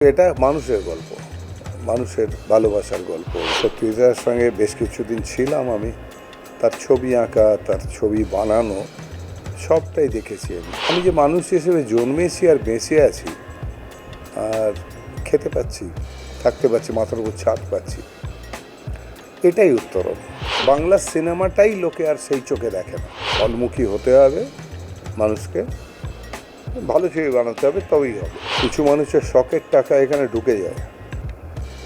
এটা মানুষের গল্প, মানুষের ভালোবাসার গল্প। সত্যিটার সঙ্গে বেশ কিছুদিন ছিলাম আমি। তার ছবি আঁকা, তার ছবি বানানো, সবটাই দেখেছি আমি। আমি যে মানুষ হিসেবে জন্মেছি আর বেঁচে আছি, আর খেতে পাচ্ছি, থাকতে পাচ্ছি, মাথার উপর ছাদ পাচ্ছি, এটাই উত্তরণ। বাংলা সিনেমাটাই লোকে আর সেই চোখে দেখে না। অলমুখী হতে হবে মানুষকে। ভালো ছবি বানাতে হবে, তবেই হবে। কিছু মানুষের শখের টাকা এখানে ঢুকে যায়।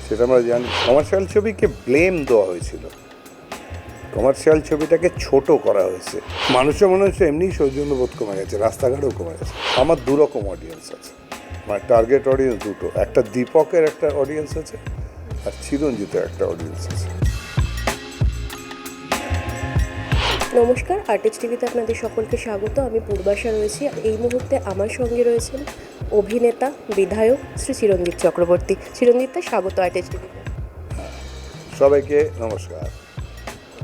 সেটা আমরা জানি। কমার্শিয়াল ছবিকে ব্লেম দেওয়া হয়েছিল। কমার্শিয়াল ছবিটাকে ছোট করা হয়েছে। মানুষের মনে হচ্ছে এমনি সৌজন্যবোধ কমে গেছে, রাস্তাঘাটেও কমে গেছে। আমার দুরকম অডিয়েন্স আছে। আমার টার্গেট অডিয়েন্স দুটো। একটা দীপকের একটা অডিয়েন্স আছে, আর চিরঞ্জিতের একটা অডিয়েন্স আছে। নমস্কার আর্টিস্ট টিভিতে আপনাদের সকলকে স্বাগত। আমি পূর্বাশা রয়েছি। এই মুহূর্তে আমার সঙ্গে রয়েছেন অভিনেতা বিধায়ক শ্রী চিরঞ্জিত চক্রবর্তী। চিরঞ্জিত দা, স্বাগত আর্টিস্ট টিভিতে সবাইকে নমস্কার।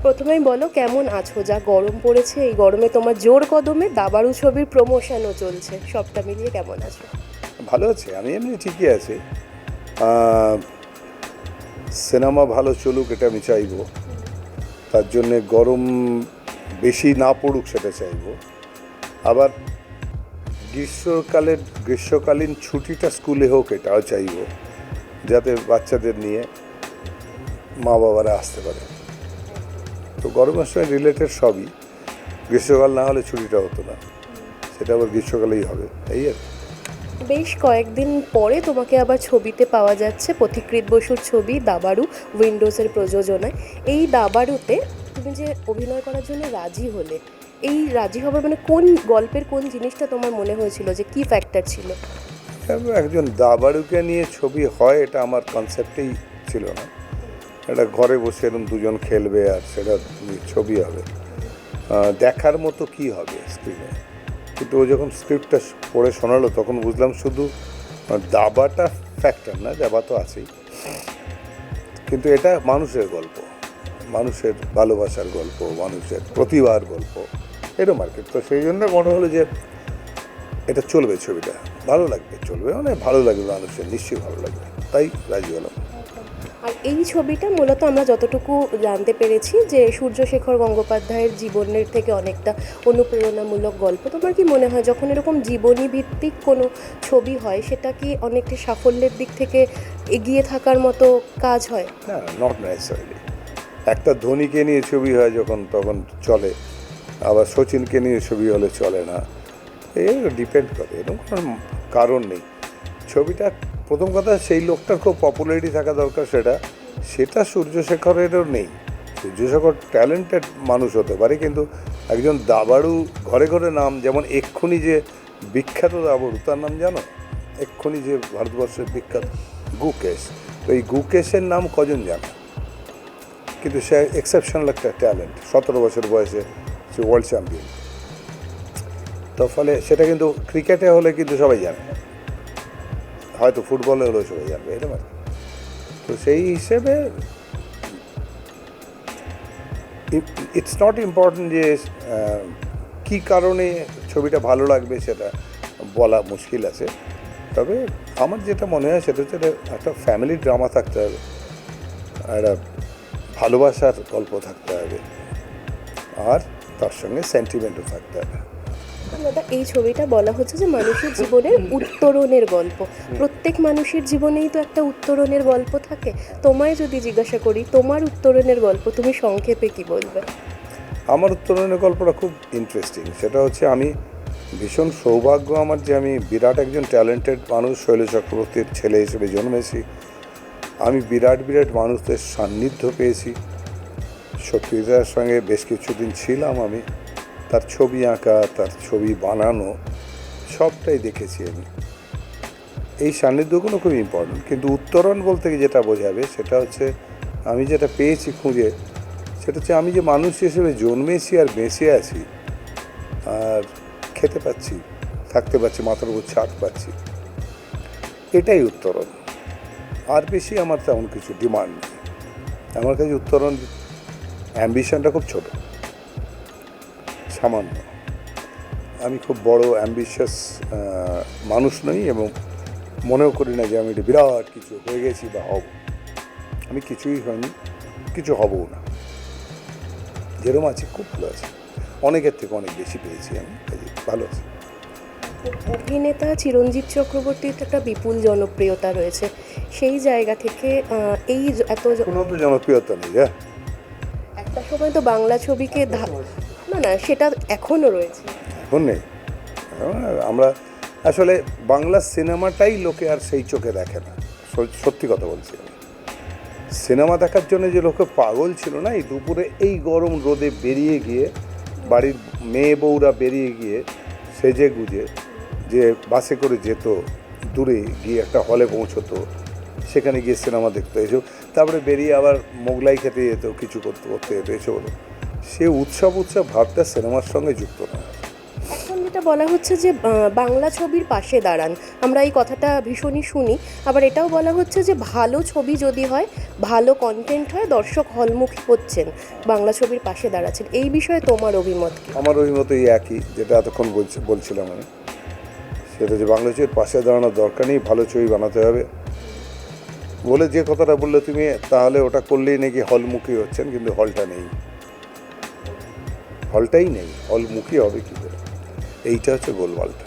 প্রথমেই বলো কেমন আছো? যা গরম পড়েছে এই গরমে তোমার জোর কদমে দাবারু ছবির প্রমোশনও চলছে। সবটা মিলিয়ে কেমন আছো? ভালো আছে আমি এমনি ঠিকই আছি। সিনেমা ভালো চলুক এটা আমি চাইব। তার জন্যে গরম বেশি না পড়ুক সেটা চাইব। আবার গ্রীষ্মকালের গ্রীষ্মকালীন ছুটিটা স্কুলে হোক এটাও চাইব, যাতে বাচ্চাদের নিয়ে মা বাবারা আসতে পারে। তো গরমের সময় রিলেটেড সবই। গ্রীষ্মকাল না হলে ছুটিটা হতো না। সেটা আবার গ্রীষ্মকালেই হবে, এই আর বেশ কয়েকদিন পরে তোমাকে আবার ছবিতে পাওয়া যাচ্ছে পথিকৃত বসুর ছবি দাবারু উইন্ডোজের প্রযোজনায়। এই দাবারুতে তুমি যে অভিনয় করার জন্য রাজি হলে। এই রাজি হবার মানে কোন গল্পের কোন জিনিসটা তোমার মনে হয়েছিল যে কি ফ্যাক্টর ছিল? একজন দাবাড়ুকে নিয়ে ছবি হয় এটা আমার কনসেপ্টেই ছিল না। এটা ঘরে বসে এরকম দুজন খেলবে আর সেটা ছবি হবে। দেখার মতো কি হবে স্ক্রিনে কিন্তু ও যখন স্ক্রিপ্টটা পড়ে শোনালো, তখন বুঝলাম শুধু দাবাটা ফ্যাক্টর না, দাবা তো আছেই। কিন্তু এটা মানুষের গল্প। মানুষের ভালোবাসার গল্প মানুষের প্রতিভার গল্প এরকম আর কি। তো সেই জন্য মনে হলো যে এটা চলবে ছবিটা। ভালো লাগবে চলবে। মানে ভালো লাগবে মানুষের নিশ্চয়ই ভালো লাগবে। তাই রাজি হলাম। আর এই ছবিটা মূলত আমরা যতটুকু জানতে পেরেছি যে সূর্যশেখর গঙ্গোপাধ্যায়ের জীবনের থেকে অনেকটা অনুপ্রেরণামূলক গল্প। তোমার কি মনে হয় যখন এরকম জীবনী ভিত্তিক কোনো ছবি হয় সেটা কি অনেকটা সাফল্যের দিক থেকে এগিয়ে থাকার মতো কাজ হয়? না নট নেসেসারিলি একটা ধোনিকে নিয়ে ছবি হয় যখন, তখন চলে। আবার সচিনকে নিয়ে ছবি হলে চলে না। এই ডিপেন্ড করে, এরকম কোনো কারণ নেই। ছবিটা, প্রথম কথা, সেই লোকটার খুব পপুলারিটি থাকা দরকার সেটা। সেটা সূর্যশেখরেরও নেই। সূর্যশেখর ট্যালেন্টেড মানুষ হতে পারে, কিন্তু একজন দাবাড়ু ঘরে ঘরে নাম, যেমন এক্ষুনি যে বিখ্যাত দাবাড়ু, তার নাম জানো? এক্ষুনি যে ভারতবর্ষের বিখ্যাত গুকেশ। তো এই গুকেশের নাম কজন জানে? কিন্তু সে এক্সেপশনাল একটা ট্যালেন্ট সতেরো বছর বয়সে সে ওয়ার্ল্ড চ্যাম্পিয়ন তো ফলে সেটা কিন্তু ক্রিকেটে হলে কিন্তু সবাই জানে। হয়তো ফুটবলে হলেও সবাই জানবে এরকম তো সেই হিসেবে ইটস নট ইম্পর্টেন্ট যে কী কারণে ছবিটা ভালো লাগবে সেটা বলা মুশকিল আছে। তবে আমার যেটা মনে হয় সেটা হচ্ছে একটা ফ্যামিলি ড্রামা থাকতে হবে। একটা ভালোবাসার গল্প থাকতে হবে। আর তার সঙ্গে সেন্টিমেন্টও থাকতে হবে। দাদা এই ছবিটা বলা হচ্ছে যে মানুষের জীবনের উত্তরণের গল্প। প্রত্যেক মানুষের জীবনেই তো একটা উত্তরণের গল্প থাকে। তোমায় যদি জিজ্ঞাসা করি তোমার উত্তরণের গল্প তুমি সংক্ষেপে কি বলবে? আমার উত্তরণের গল্পটা খুব ইন্টারেস্টিং সেটা হচ্ছে আমি ভীষণ সৌভাগ্য আমার যে আমি বিরাট একজন ট্যালেন্টেড মানুষ শৈল চক্রবর্তীর ছেলে হিসেবে জন্মেছি। আমি বিরাট বিরাট মানুষদের সান্নিধ্য পেয়েছি। সত্যিতার সঙ্গে বেশ কিছুদিন ছিলাম আমি। তার ছবি আঁকা, তার ছবি বানানো, সবটাই দেখেছি আমি। এই সান্নিধ্যগুলো খুব ইম্পর্টেন্ট কিন্তু উত্তরণ বলতে যেটা বোঝাবে, সেটা হচ্ছে আমি যেটা পেয়েছি খুঁজে, সেটা হচ্ছে আমি যে মানুষ হিসেবে জন্মেছি আর বেঁচে আছি, আর খেতে পাচ্ছি, থাকতে পাচ্ছি, মাথার উপর ছাদ পাচ্ছি, এটাই উত্তরণ। আর বেশি আমার তেমন কিছু ডিমান্ড নেই। আমার কাছে উত্তরণ অ্যাম্বিশনটা খুব ছোট। সামান্য। আমি খুব বড় অ্যাম্বিশাস মানুষ নই এবং মনেও করি না যে আমি এটা বিরাট কিছু হয়ে গেছি বা হব। আমি কিছুই হয়নি কিছু হবও না। যেরকম আছে, খুব ভালো আছে। অনেকের থেকে অনেক বেশি পেয়েছি আমি ভালো আছে। অভিনেতা চিরঞ্জিত চক্রবর্তীর একটা বিপুল জনপ্রিয়তা রয়েছে। সেই জায়গা থেকে এই এত জনপ্রিয়তা নেই হ্যাঁ? একটা সময় তো বাংলা ছবিকে না না সেটা এখনও রয়েছে। এখন নেই। আমরা আসলে বাংলা সিনেমাটাই লোকে আর সেই চোখে দেখে না। সত্যি কথা বলছি আমি। সিনেমা দেখার জন্য যে লোকে পাগল ছিল না এই দুপুরে এই গরম রোদে বেরিয়ে গিয়ে বাড়ির মেয়ে বউরা বেরিয়ে গিয়ে সেজে গুজে যে বাসে করে যেত দূরে গিয়ে একটা হলে পৌঁছতো সেখানে গিয়ে সিনেমা দেখতো এসব তারপরে বেরিয়ে আবার মোগলাই খেতে যেত কিছু করতে করতে যেত এসব হলো সে উৎসব উৎসব ভাবটা সিনেমার সঙ্গে যুক্ত না এখন যেটা বলা হচ্ছে যে বাংলা ছবির পাশে দাঁড়ান। আমরা এই কথাটা ভীষণই শুনি। আবার এটাও বলা হচ্ছে যে ভালো ছবি যদি হয় ভালো কন্টেন্ট হয় দর্শক হলমুখী হচ্ছেন বাংলা ছবির পাশে দাঁড়াচ্ছেন। এই বিষয়ে তোমার অভিমত আমার ওই মতোই একই যেটা এতক্ষণ বলছি বলছিলাম আমি। সেটা যে বাংলা ছবির পাশে দাঁড়ানোর দরকার নেই, ভালো ছবি বানাতে হবে। বলে যে কথাটা বললে তুমি, তাহলে ওটা করলেই নাকি হলমুখী হচ্ছেন, কিন্তু হলটা নেই। হলটাই নেই, হলমুখী হবে কী করে? এইটা হচ্ছে গোলমালটা।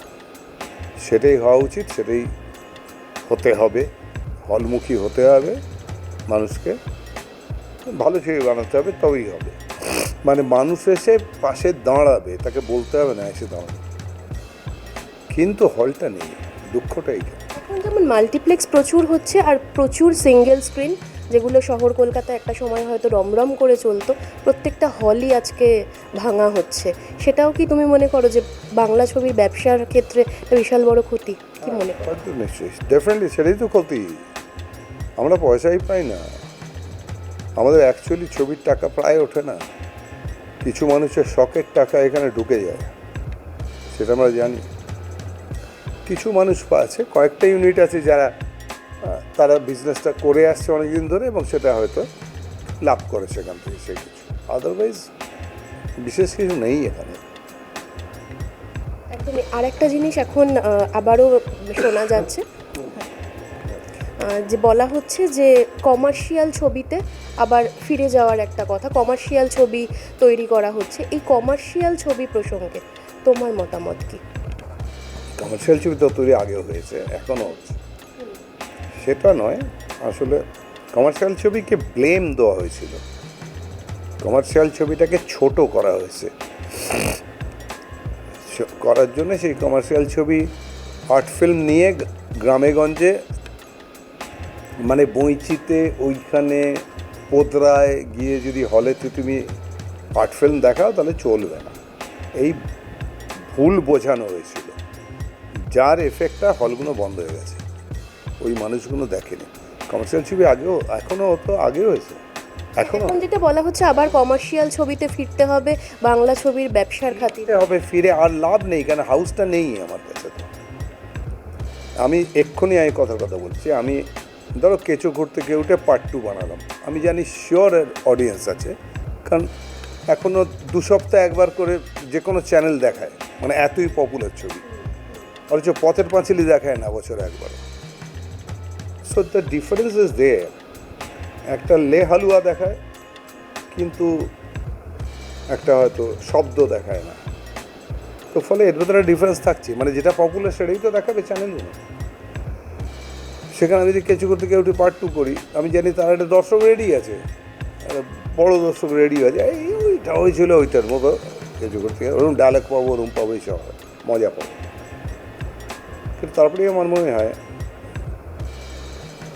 সেটাই হওয়া উচিত, সেটাই হতে হবে। হলমুখী হতে হবে, মানুষকে। ভালো ছবি বানাতে হবে, তবেই হবে। মানে মানুষ এসে পাশে দাঁড়াবে, তাকে বলতে হবে না এসে দাঁড়াবে। কিন্তু হলটা নেই দুঃখটা এইটা এখন যেমন মাল্টিপ্লেক্স প্রচুর হচ্ছে আর প্রচুর সিঙ্গেল স্ক্রিন যেগুলো শহর কলকাতা একটা সময় হয়তো রমরম করে চলতো প্রত্যেকটা হলই আজকে ভাঙা হচ্ছে। সেটাও কি তুমি মনে করো যে বাংলা ছবির ব্যবসার ক্ষেত্রে বিশাল বড় ক্ষতি? কি মনে করো? নিশ্চয়ই। ডেফিনেটলি সেটাই তো ক্ষতি। আমরা পয়সাই পাই না। আমাদের অ্যাকচুয়ালি ছবির টাকা প্রায় ওঠে না। কিছু মানুষের শখের টাকা এখানে ঢুকে যায়। সেটা আমরা জানি। কিছু মানুষ আছে, কয়েকটা ইউনিট আছে যারা তারা বিজনেসটা করে আসছে অনেকদিন ধরে এবং সেটা হয়তো লাভ করে সেখান থেকে সে কিছু। আদারওয়াইজ বিশেষ কিছু নেই এখানে। একদমই আর একটা জিনিস এখন আবারও শোনা যাচ্ছে। যে বলা হচ্ছে যে কমার্শিয়াল ছবিতে আবার ফিরে যাওয়ার একটা কথা কমার্শিয়াল ছবি তৈরি করা হচ্ছে। এই কমার্শিয়াল ছবি প্রসঙ্গে তোমার মতামত কি? কমার্শিয়াল ছবি তো তৈরি আগেও হয়েছে, এখনও হচ্ছে। সেটা নয়, আসলে কমার্শিয়াল ছবিকে ব্লেম দেওয়া হয়েছিল। কমার্শিয়াল ছবিটাকে ছোট করা হয়েছে। করার জন্য সেই কমার্শিয়াল ছবি আর্ট ফিল্ম নিয়ে গ্রামেগঞ্জে মানে বইচিতে, ওইখানে, পোদরায় গিয়ে যদি হলেতে তুমি আর্ট ফিল্ম দেখাও, তাহলে চলবে না। এই ভুল বোঝানো হয়েছিল। যার এফেক্টটা হলগুলো বন্ধ হয়ে গেছে। ওই মানুষগুলো দেখেনি। কমার্শিয়াল ছবি আগেও এখনও তো আগেও হয়েছে। এখনও এখন যেটা বলা হচ্ছে আবার কমার্শিয়াল ছবিতে ফিরতে হবে বাংলা ছবির ব্যবসার খাতিরে। হবে ফিরে আর লাভ নেই কারণ হাউসটা নেই আমার কাছে। তো আমি এক্ষুনি আমি কথার কথা বলছি আমি ধরো কেঁচো ঘুরতে কেউ উঠে পার্ট টু বানালাম। আমি জানি শিওর অডিয়েন্স আছে কারণ এখনও দু সপ্তাহ একবার করে যে কোনো চ্যানেল দেখায় মানে এতই পপুলার ছবি। অথচ পথের পাঁচিলি দেখায় না বছরে একবার। So the difference is there একটা লে হালুয়া দেখায়, কিন্তু একটা হয়তো শব্দ দেখায় না। তো ফলে এর ভেতরে ডিফারেন্স থাকছে মানে যেটা পপুলার সেটাই তো দেখাবে চ্যানেলগুলো সেখানে আমি যদি কেঁচু করতে কেউ পার্ট টু করি, আমি জানি তার একটা দর্শক রেডি আছে। বড় দর্শক রেডি আছে। এই ওইটা হয়েছিল ওইটার মতো। কিছু করতে ওরকম ডায়লগ পাবো ওরকম পাবো, এইসব। মজা পাবো। কিন্তু তারপরে আমার মনে হয়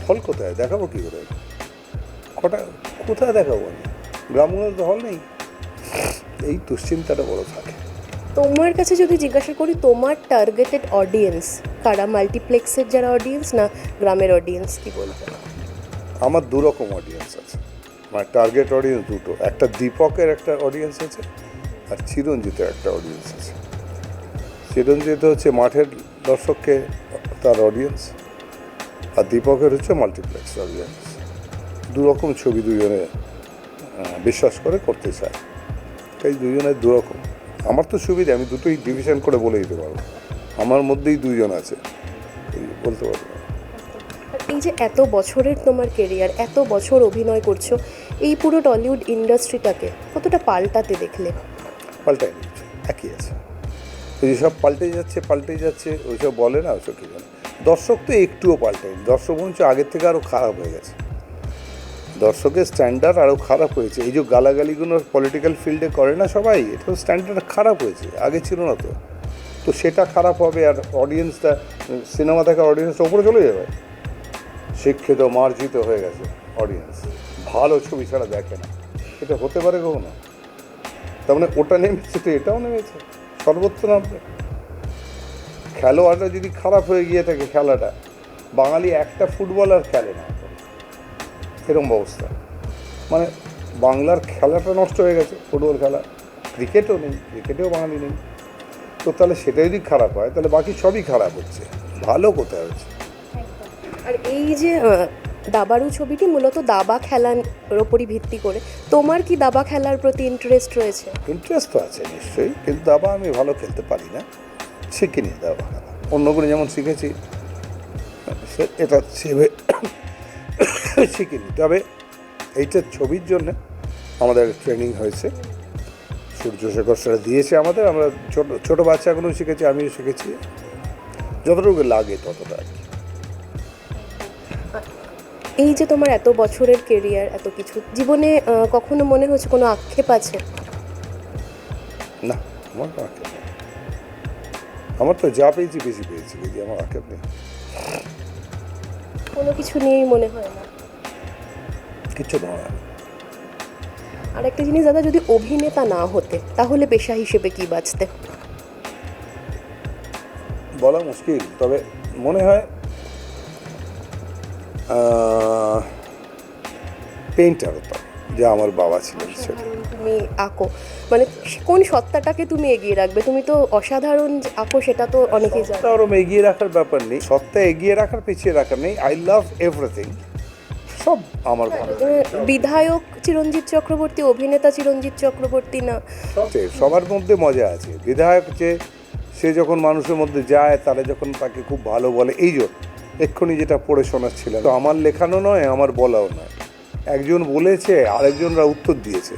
হল কোথায়? দেখাবো কী করে? কটা কোথায় দেখাবো আমি? গ্রামগুলো তো হল নেই। এই দুশ্চিন্তাটা বড় থাকে। তোমার কাছে যদি জিজ্ঞাসা করি তোমার টার্গেটেড অডিয়েন্স কারা? মাল্টিপ্লেক্সের যারা অডিয়েন্স না গ্রামের অডিয়েন্স কি বলবে? আমার দু রকম অডিয়েন্স আছে। মানে টার্গেট অডিয়েন্স দুটো। একটা দীপকের একটা অডিয়েন্স আছে আর চিরঞ্জিতের একটা অডিয়েন্স আছে। চিরঞ্জিত হচ্ছে মাঠের দর্শককে তার অডিয়েন্স আর দীপকের হচ্ছে মাল্টিপ্লেক্স অডিয়েন্স দু রকম ছবি দুজনে বিশ্বাস করে করতে চায়। তাই দুজনের দু রকম আমার তো সুবিধা আমি দুটোই ডিভিশন করে বলে দিতে পারব। আমার মধ্যেই দুইজন আছে। বলতে পারব এই যে এত বছরের তোমার কেরিয়ার এত বছর অভিনয় করছ এই পুরো টলিউড ইন্ডাস্ট্রিটাকে কতটা পাল্টাতে দেখলে? পাল্টায় একই আছে। এই যে সব পাল্টে যাচ্ছে পাল্টে যাচ্ছে, ওইসব বলে না ওইসব কি জানে দর্শক তো একটুও পাল্টায়নি দর্শক মঞ্চ আগের থেকে আরও খারাপ হয়ে গেছে। দর্শকের স্ট্যান্ডার্ড আরও খারাপ হয়েছে। এই যে গালাগালিগুলো পলিটিক্যাল ফিল্ডে করে না সবাই এটা স্ট্যান্ডার্ড খারাপ হয়েছে। আগে ছিল না তো। তো সেটা খারাপ হবে আর অডিয়েন্সটা সিনেমা থেকে অডিয়েন্সটা উপরে চলে যাবে। শিক্ষিত, মার্জিত হয়ে গেছে অডিয়েন্স ভালো ছবি ছাড়া দেখে না। এটা হতে পারে কখনো? তার মানে ওটা নেমেছে তো এটাও নেমেছে। সর্বত্র নামবে খেলোয়াড়রা যদি খারাপ হয়ে গিয়ে থাকে খেলাটা, বাঙালি একটা ফুটবলার খেলে না। এরকম অবস্থা। মানে বাংলার খেলাটা নষ্ট হয়ে গেছে, ফুটবল খেলা। ক্রিকেটও নেই, ক্রিকেটেও বাঙালি নেই। তো তাহলে সেটা যদি খারাপ হয়, তাহলে বাকি সবই খারাপ হচ্ছে। ভালো কোথায় হচ্ছে? আর এই যে দাবারু ছবিটি মূলত দাবা খেলার ওপরই ভিত্তি করে। তোমার কি দাবা খেলার প্রতি ইন্টারেস্ট রয়েছে? ইন্টারেস্ট তো আছে নিশ্চয়ই, কিন্তু দাবা আমি ভালো খেলতে পারি না। শিখিনি দাবা খেলা। অন্যগুলো যেমন শিখেছি এটা সেভাবে শিখিনি তবে এইটা ছবির জন্য আমাদের ট্রেনিং হয়েছে। সূর্যশেখর সেটা দিয়েছে আমাদের। আমরা ছোট, ছোটো বাচ্চাগুলো শিখেছি, আমিও শিখেছি। যতটুকু লাগে ততটা আর কি। এই যে তোমার এত বছরের কেরিয়ার এত কিছু জীবনে কখনো মনে হচ্ছে কোনো আক্ষেপ আছে? না আমার কোনো আক্ষেপ নেই। আমার তো যা পেয়েছি বেশি পেয়েছি যে আমার আক্ষেপ নেই। কোনো কিছু নিয়েই মনে হয় না? কিচ্ছু নয় আর একটা জিনিস দাদা যদি অভিনেতা না হতে তাহলে পেশা হিসেবে কি বাঁচতে? বলা মুশকিল তবে মনে হয় পেইন্টার হতাম যা আমার বাবা ছিলেন সেটা। তুমি আঁকো। মানে কোন সত্তাটাকে তুমি এগিয়ে রাখবে? তুমি তো অসাধারণ আঁকো সেটা তো অনেকেই জানে। ওরম এগিয়ে রাখার ব্যাপার নেই। সত্তা এগিয়ে রাখার পিছিয়ে রাখার নেই। আই লাভ এভরিথিং সব আমার লাগে। বিধায়ক চিরঞ্জিত চক্রবর্তী অভিনেতা চিরঞ্জিত চক্রবর্তী না? সবার মধ্যে মজা আছে। বিধায়ক যে সে যখন মানুষের মধ্যে যায় তারা যখন তাকে খুব ভালো বলে এই জন্য এক্ষুনি যেটা পড়ে শোনাচ্ছিলাম। তো আমার লেখানো নয়, আমার বলাও নয়। একজন বলেছে, আরেকজনরা উত্তর দিয়েছে।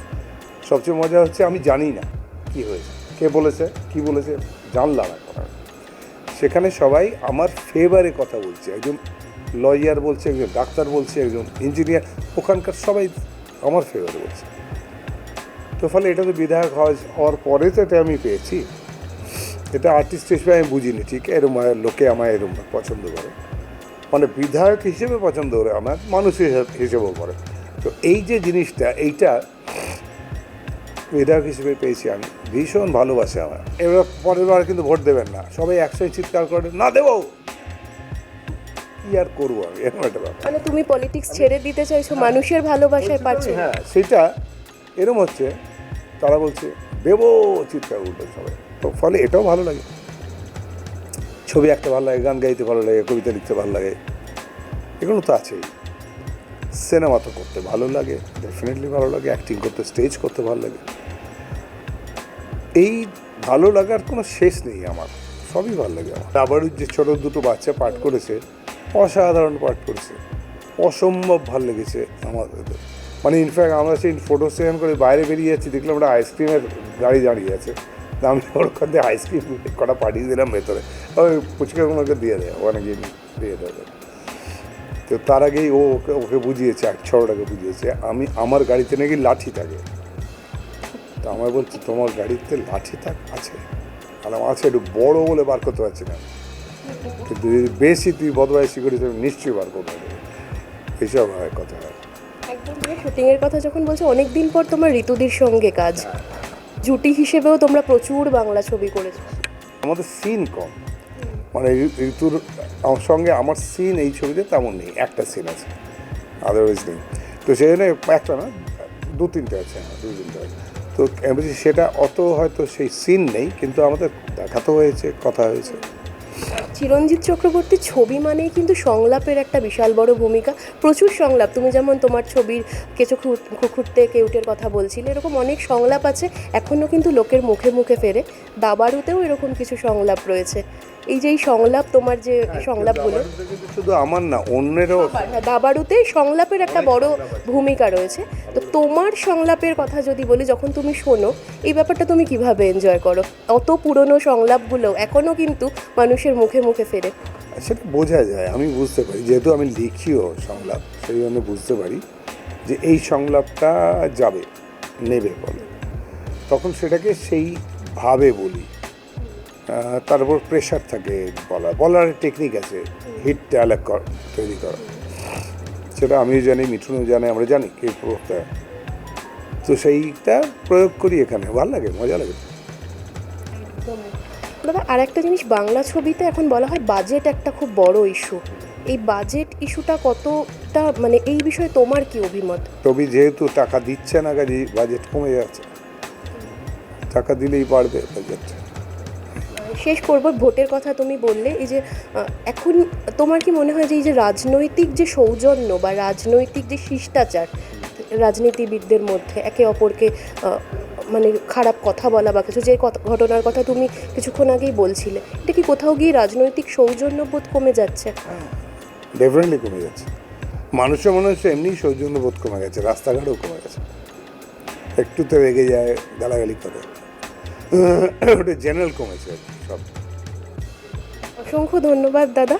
সবচেয়ে মজা হচ্ছে আমি জানি না কি হয়েছে। কে বলেছে? কি বলেছে? জানলাম এখন। সেখানে সবাই আমার ফেভারে কথা বলছে। একজন লয়ার বলছে, একজন ডাক্তার বলছে, একজন ইঞ্জিনিয়ার ওখানকার সবাই আমার ফেভারে বলছে। তো ফলে এটা তো বিধায়ক হওয়া হওয়ার পরে তো এটা আমি পেয়েছি। এটা আর্টিস্ট হিসেবে আমি বুঝিনি, ঠিক এরম লোকে আমায় এরম পছন্দ করে। মানে বিধায়ক হিসেবে পছন্দ করে আমার মানুষ হিসেবে- হিসেবেও করে। তো এই যে জিনিসটা এইটা বিধায়ক হিসেবে পেয়েছি আমি। ভীষণ ভালোবাসে আমার। এবার পরের বার কিন্তু ভোট দেবেন না। সবাই একসঙ্গে চিৎকার করে না দেবো! কি আর করব আমি? এরকম একটা ব্যাপার। মানে তুমি পলিটিক্স ছেড়ে দিতে চাইছো মানুষের ভালোবাসায় পাচ্ছো? হ্যাঁ সেটা এরম হচ্ছে তারা বলছে দেবো! চিৎকার উঠবে সবাই। তো ফলে এটাও ভালো লাগে। ছবি আঁকতে ভালো লাগে, গান গাইতে ভালো লাগে, কবিতা লিখতে ভালো লাগে, এগুলো তো আছেই। সিনেমা তো করতে ভালো লাগে ডেফিনেটলি ভালো লাগে অ্যাক্টিং করতে স্টেজ করতে ভালো লাগে। এই ভালো লাগার কোনো শেষ নেই আমার, সবই ভালো লাগে আমার। আবার যে ছোটো দুটো বাচ্চা পাঠ করেছে, অসাধারণ পাঠ করেছে, অসম্ভব ভালো লেগেছে আমাদের মানে ইনফ্যাক্ট আমরা সেই ফটো সেশন করে বাইরে বেরিয়ে যাচ্ছি, দেখলাম একটা আইসক্রিমের গাড়ি দাঁড়িয়ে আছে। তা আমি ওর আইসক্রিম কটা পাঠিয়ে দিলাম ভেতরে। ওই ফুচকাগুলোকে দিয়ে দেয় ওখানে গিয়ে দিয়ে। দেবে তো তার আগেই ও ওকে ওকে বুঝিয়েছে এক ছড়াটাকে বুঝিয়েছে আমি আমার গাড়িতে নাকি লাঠি থাকে? তো আমায় বলছে তোমার গাড়িতে লাঠি থাক আছে। আর আমার আছে একটু বড়ো বলে বার করতে পারছি না। কিন্তু যদি বেশি তুই বদমাইশি করিস আমি নিশ্চয়ই বার করতে করব এইসব হয় কথা। হয় একদম তুমি শুটিং এর কথা যখন বলছো অনেক দিন পর তোমার ঋতুদির সঙ্গে কাজ। জুটি হিসেবেও তোমরা প্রচুর বাংলা ছবি করেছ। আমাদের সিন কম। মানে ঋতুর সঙ্গে আমার সিন এই ছবিতে তেমন নেই, একটা সিন আছে আদারওয়াইজ নেই। তো সেই জন্য একটা না, দু তিনটে আছে হ্যাঁ দু তিনটে আছে। তো সেটা অত হয়তো সেই সিন নেই, কিন্তু আমাদের দেখাতেও হয়েছে, কথা হয়েছে। চিরঞ্জিত চক্রবর্তীর ছবি মানেই কিন্তু সংলাপের একটা বিশাল বড় ভূমিকা। প্রচুর সংলাপ। তুমি যেমন তোমার ছবির কেঁচো খুঁড়তে কেউটের কথা বলছিলে, এরকম অনেক সংলাপ আছে এখনও কিন্তু লোকের মুখে মুখে ফেরে। দাবারুতেও এরকম কিছু সংলাপ রয়েছে। এই যে এই সংলাপ তোমার যে সংলাপগুলো দাবাড়ুতে শুধু আমার না অন্যেরও হ্যাঁ, দাবাড়ুতে সংলাপের একটা বড় ভূমিকা রয়েছে। তো তোমার সংলাপের কথা যদি বলি যখন তুমি শোনো এই ব্যাপারটা তুমি কীভাবে এনজয় করো? অত পুরনো সংলাপগুলো এখনও কিন্তু মানুষের মুখে মুখে ফেরে। সেটা বোঝা যায় আমি বুঝতে পারি। যেহেতু আমি লিখিও সংলাপ সেই জন্য বুঝতে পারি যে এই সংলাপটা যাবে নেবে বলে তখন সেটাকে সেইভাবে বলি। তার উপর প্রেশার থাকে বলার। বলার টেকনিক আছে হিট ডায়ালগ তৈরি করা। সেটা আমিও জানি মিঠুনও জানে আমরা জানি কে প্রয়োগটা তো সেইটা প্রয়োগ করি এখানে ভালো লাগে মজা লাগে। দাদা আর একটা জিনিস বাংলা ছবিতে এখন বলা হয় বাজেট একটা খুব বড় ইস্যু এই বাজেট ইস্যুটা কতটা মানে এই বিষয়ে তোমার কি অভিমত? তবে যেহেতু টাকা দিচ্ছে না কাজে বাজেট কমে যাচ্ছে। টাকা দিলেই বাড়বে বাজেট শেষ করব। ভোটের কথা তুমি বললে এই যে এখন তোমার কি মনে হয় যে এই যে রাজনৈতিক যে সৌজন্য বা রাজনৈতিক যে শিষ্টাচার রাজনীতিবিদদের মধ্যে একে অপরকে মানে খারাপ কথা বলা বা কিছু যে ঘটনার কথা তুমি কিছুক্ষণ আগেই বলছিলে এটা কি কোথাও গিয়ে রাজনৈতিক সৌজন্যবোধ কমে যাচ্ছে? ডেফিনেটলি কমে যাচ্ছে। মানুষের মনে হচ্ছে এমনি সৌজন্যবোধ কমে গেছে রাস্তাঘাটও কমে গেছে। একটুতে রেগে যায় গালাগালি করে। ওটা জেনারেল কমেছে। আর কি, সব। অসংখ্য ধন্যবাদ দাদা।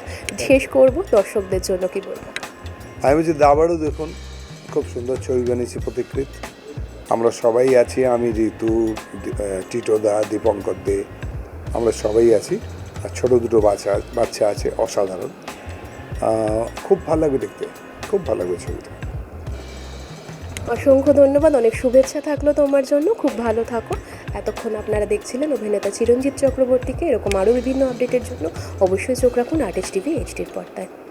শেষ করব দর্শকদের জন্য কি বলব? আমি বলছি দাবারও দেখুন খুব সুন্দর ছবি বানিয়েছি প্রতিকৃত। আমরা সবাই আছি আমি ঋতু টিটো দা দীপঙ্কর দে আমরা সবাই আছি। আর ছোটো দুটো বাচ্চা বাচ্চা আছে অসাধারণ। খুব ভালো লাগবে দেখতে খুব ভালো লাগবে ছবিটা। অসংখ্য ধন্যবাদ অনেক শুভেচ্ছা থাকল তোমার জন্য খুব ভালো থাকো। এতক্ষণ আপনারা দেখছিলেন অভিনেতা চিরঞ্জিত চক্রবর্তীকে, এরকম আরও বিভিন্ন আপডেটের জন্য অবশ্যই চোখ রাখুন আর্টিস্ট টিভি, এইচডির পর্দায়।